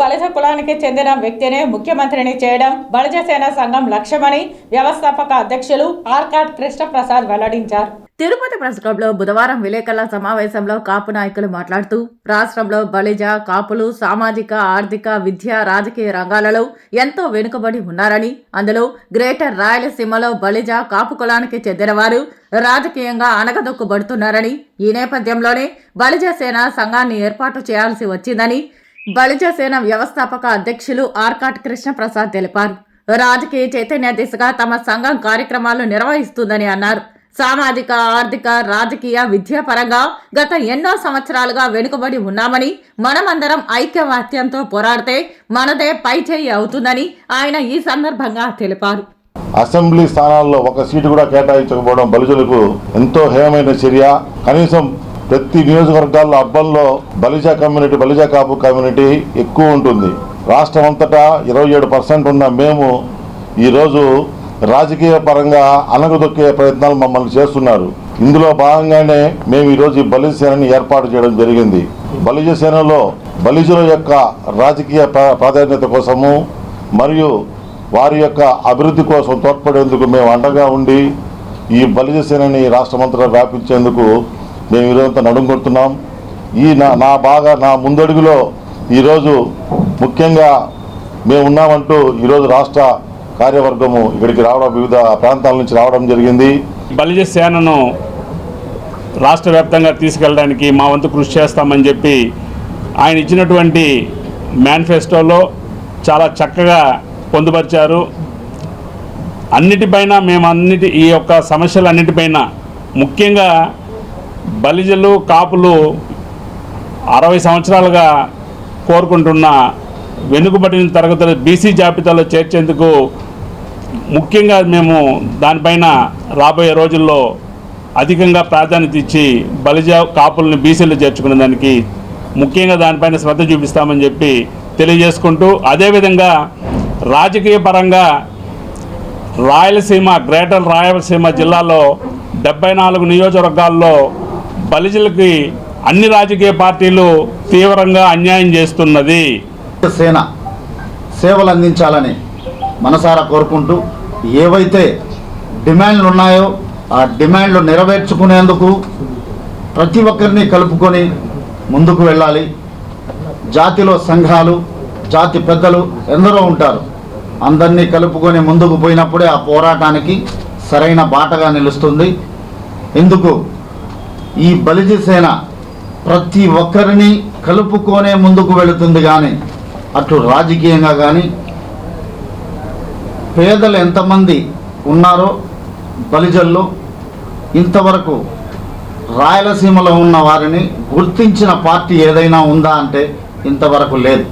బలిజ కులానికి చెందిన వ్యక్తినే ముఖ్యమంత్రిని చేయడం బలజ సేన సంఘం లక్ష్యమని వ్యవస్థాపక అధ్యక్షులు ఆర్కాడ్ కృష్ణప్రసాద్ వెల్లడించారు. తిరుపతి ప్రెస్ క్లబ్లో బుధవారం విలేకరుల సమావేశంలో కాపు నాయకులు మాట్లాడుతూ రాష్ట్రంలో బలిజ కాపులు సామాజిక ఆర్థిక విద్య రాజకీయ రంగాలలో ఎంతో వెనుకబడి ఉన్నారని అందులో గ్రేటర్ రాయలసీమలో బలిజ కాపు కులానికి చెందినవారు రాజకీయంగా అనగదొక్కుబడుతున్నారని ఈ నేపథ్యంలోనే బలిజ సేన సంఘాన్ని ఏర్పాటు చేయాల్సి వచ్చిందని బలిజ సేన వ్యవస్థాపక అధ్యక్షులు ఆర్కాట్ కృష్ణప్రసాద్ తెలిపారు. రాజకీయ చైతన్య దిశగా తమ సంఘం కార్యక్రమాలు నిర్వహిస్తుందని అన్నారు. సామాజిక ఆర్థిక రాజకీయ విద్యాపరంగా గత ఎన్నో సంవత్సరాలుగా వెనుకబడి ఉన్నామని మనమందరం ఐక్యవాత్యంతో పోరాడితే మనదే పైచేయి అవుతుందని ఆయన ఈ సందర్భంగా తెలిపారు. అసెంబ్లీ స్థానాల్లో ఒక సీటు కూడా కేటాయించకపోవడం బలిజులకు ఎంతో హేమైన చర్య. కనీసం ప్రతి నియోజకవర్గాల్లో అర్బన్లో బలిజ కమ్యూనిటీ బలిజ కాపు కమ్యూనిటీ ఎక్కువ ఉంటుంది. రాష్ట్రం అంతటా ఇరవై ఏడు పర్సెంట్ ఉన్న మేము ఈరోజు రాజకీయ పరంగా అనగదొక్కే ప్రయత్నాలు మమ్మల్ని చేస్తున్నారు. ఇందులో భాగంగానే మేము ఈరోజు ఈ బలిజ సేనని ఏర్పాటు చేయడం జరిగింది. బలిజ సేనలో బలిజుల యొక్క రాజకీయ ప్రాధాన్యత కోసము మరియు వారి యొక్క అభివృద్ధి కోసం తోడ్పడేందుకు మేము అండగా ఉండి ఈ బలిజ సేనని రాష్ట్రమంతటా వ్యాపించేందుకు మేము ఈరోజంతా నడుంకొడుతున్నాం ఈ నా నా బాగా నా ముందడుగులో ఈరోజు ముఖ్యంగా మేము ఉన్నామంటూ ఈరోజు రాష్ట్ర కార్యవర్గము ఇక్కడికి రావడం వివిధ ప్రాంతాల నుంచి రావడం జరిగింది. బలిజ సేనను రాష్ట్ర వ్యాప్తంగా తీసుకెళ్ళడానికి మా వంతు కృషి చేస్తామని చెప్పి ఆయన ఇచ్చినటువంటి మేనిఫెస్టోలో చాలా చక్కగా పొందుపరిచారు. అన్నిటిపైన మేము అన్నిటి ఈ యొక్క సమస్యలన్నిటిపైన ముఖ్యంగా బలిజలు కాపులు అరవై సంవత్సరాలుగా కోరుకుంటున్న వెనుకబడిన తరగతులు బీసీ జాబితాలో చేర్చేందుకు ముఖ్యంగా మేము దానిపైన రాబోయే రోజుల్లో అధికంగా ప్రాధాన్యత ఇచ్చి బలిజ కాపుల్ని బీసీలు చేర్చుకునే దానికి ముఖ్యంగా దానిపైన శ్రద్ధ చూపిస్తామని చెప్పి తెలియజేసుకుంటూ అదేవిధంగా రాజకీయ పరంగా రాయలసీమ గ్రేటర్ రాయలసీమ జిల్లాలో డెబ్బై నాలుగు నియోజకవర్గాల్లో బలిజలకి అన్ని రాజకీయ పార్టీలు తీవ్రంగా అన్యాయం చేస్తున్నది. సేన సేవలు అందించాలని మనసారా కోరుకుంటూ ఏవైతే డిమాండ్లు ఉన్నాయో ఆ డిమాండ్లు నెరవేర్చుకునేందుకు ప్రతి ఒక్కరిని కలుపుకొని ముందుకు వెళ్ళాలి. జాతిలో సంఘాలు జాతి పెద్దలు ఎందరో ఉంటారు. అందరినీ కలుపుకొని ముందుకు పోయినప్పుడే ఆ పోరాటానికి సరైన బాటగా నిలుస్తుంది. ఎందుకు ఈ బలిజ సేన ప్రతి ఒక్కరిని కలుపుకొనే ముందుకు వెళుతుంది కానీ అటు రాజకీయంగా కానీ పేదలు ఎంతమంది ఉన్నారో బలిజల్లో ఇంతవరకు రాయలసీమలో ఉన్న వారిని గుర్తించిన పార్టీ ఏదైనా ఉందా అంటే ఇంతవరకు లేదు.